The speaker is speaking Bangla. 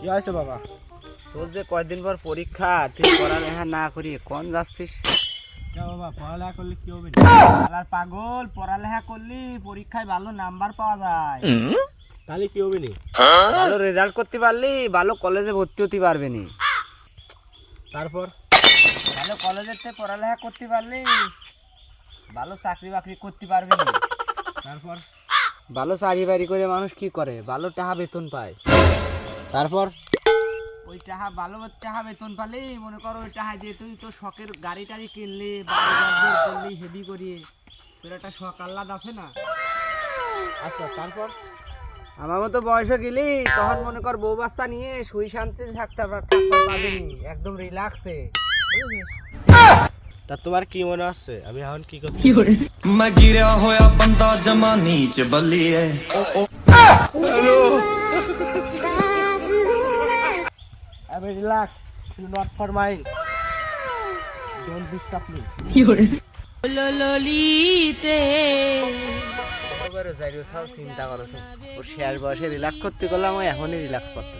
কি হয়েছে বাবা? তোর যে কয়দিন পর পরীক্ষা তুই পড়ালেখা না করি কোন যাচ্ছিস? বাবা পড়ালেখা করলে কি হবে? আর পাগল পড়ালেখা করলি পরীক্ষায় ভালো নাম্বার পাওয়া যায়। তাহলে কি হবে নি? ভালো রেজাল্ট করতে পারলি ভালো কলেজে ভর্তি হতে পারবে নি। তারপর? ভালো কলেজেতে পড়ালেখা করতে পারলি ভালো চাকরি বাকরি করতে পারবে না। তারপর? ভালো চাকরি বাড়ি করে মানুষ কি করে? ভালো টাকা বেতন পায়। তারপর? ওই টাকা ভালো টাকা বেতন পালি মনে করো ওই টাকা দিয়ে তুই তো শখের গাড়ি টাড়ি কিনলি করলি হেভি করিয়ে তোর একটা শখ আহ্লাদ আছে না? আচ্ছা তারপর? আমার মতো বয়সে গেলি তখন মনে কর বউ বাচ্চা নিয়ে সুই শান্তিতে থাকতে পার- পারবি একদম রিল্যাক্সে তা তোমার কি মনে আছে? আমি এখন কি করছি मैं गिरा होया बंदा जमा नीच बलिए। আমি relax you not for mind don't disturb me ললিতে। চিন্তা করছ ও শেষ বয়সে রিল্যাক্স করতে গেলাম এখনই রিল্যাক্স করতে